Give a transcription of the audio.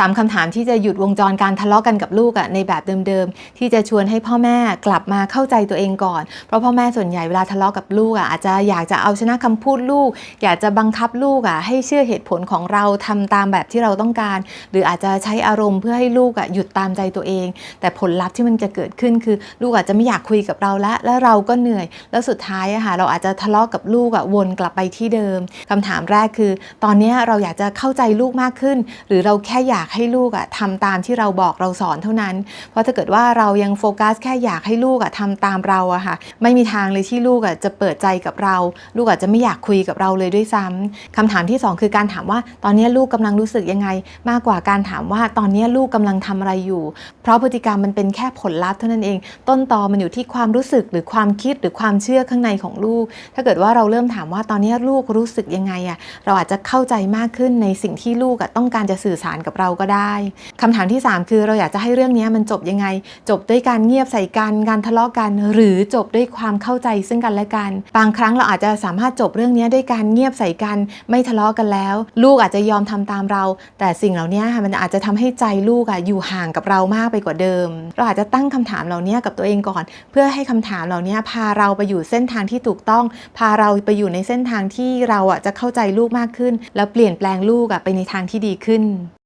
3คำถามที่จะหยุดวงจรการทะเลาะกันกับลูกอะในแบบเดิมๆ ที่จะชวนให้พ่อแม่กลับมาเข้าใจตัวเองก่อน เพราะพ่อแม่ส่วนใหญ่เวลาทะเลาะกับลูกอะอาจจะอยากจะเอาชนะคำพูดลูก อยากจะบังคับลูกอะให้เชื่อเหตุผลของเราทำตามแบบที่เราต้องการ หรืออาจจะใช้อารมณ์เพื่อให้ลูกอะหยุดตามใจตัวเอง แต่ผลลัพธ์ที่มันจะเกิดขึ้นคือ ลูกอาจจะไม่อยากคุยกับเราละแล้วเราก็เหนื่อย แล้วสุดท้ายอะค่ะเราอาจจะทะเลาะกับลูกอะวนกลับไปที่เดิมคำถามแรกคือ ตอนนี้เราอยากจะเข้าใจลูกมากขึ้น หรือเราแค่อยากให้ลูกอะทำตามที่เราบอกเราสอนเท่านั้น เพราะถ้าเกิดว่าเรายังโฟกัสแค่อยากให้ลูกอะทำตามเราอะค่ะ ไม่มีทางเลยที่ลูกอะจะเปิดใจกับเรา ลูกอาจจะไม่อยากคุยกับเราเลยด้วยซ้ำคำถามที่สองคือการถามว่าตอนนี้ลูกกำลังรู้สึกยังไง มากกว่าการถามว่าตอนนี้ลูกกำลังทำอะไรอยู่ เพราะพฤติกรรมมันเป็นแค่ผลลัพธ์เท่านั้นเอง ต้นตอมันอยู่ที่ความรู้สึกหรือความคิดหรือความเชื่อข้างในของลูก ถ้าเกิดว่าเราเริ่มถามว่าตอนนี้ลูกรู้สึกยังไงอะเราอาจจะเข้าใจมากขึ้นในสิ่งที่ลูกอะต้องการจะสื่อสารกับเราก็ได้คำถามที่ 3 คือเราอยากจะให้เรื่องนี้มันจบยังไง จบด้วยการเงียบใส่กันการทะเลาะกัน หรือจบด้วยความเข้าใจซึ่งกันและกัน บางครั้งเราอาจจะสามารถจบเรื่องนี้ด้วยการเงียบใส่กัน ไม่ทะเลาะกันแล้ว ลูกอาจจะยอมทำตามเรา แต่สิ่งเหล่านี้ค่ะมันอาจจะทำให้ใจลูกอะอยู่ห่างกับเรามากไปกว่าเดิม เราอาจจะตั้งคำถามเหล่านี้กับตัวเองก่อน เพื่อให้คำถามเหล่านี้พาเราไปอยู่เส้นทางที่ถูกต้อง พาเราไปอยู่ในเส้นทางที่เราอะจะเข้าใจลูกมากขึ้น แล้วเปลี่ยนแปลงลูกอะไปในทางที่ดีขึ้น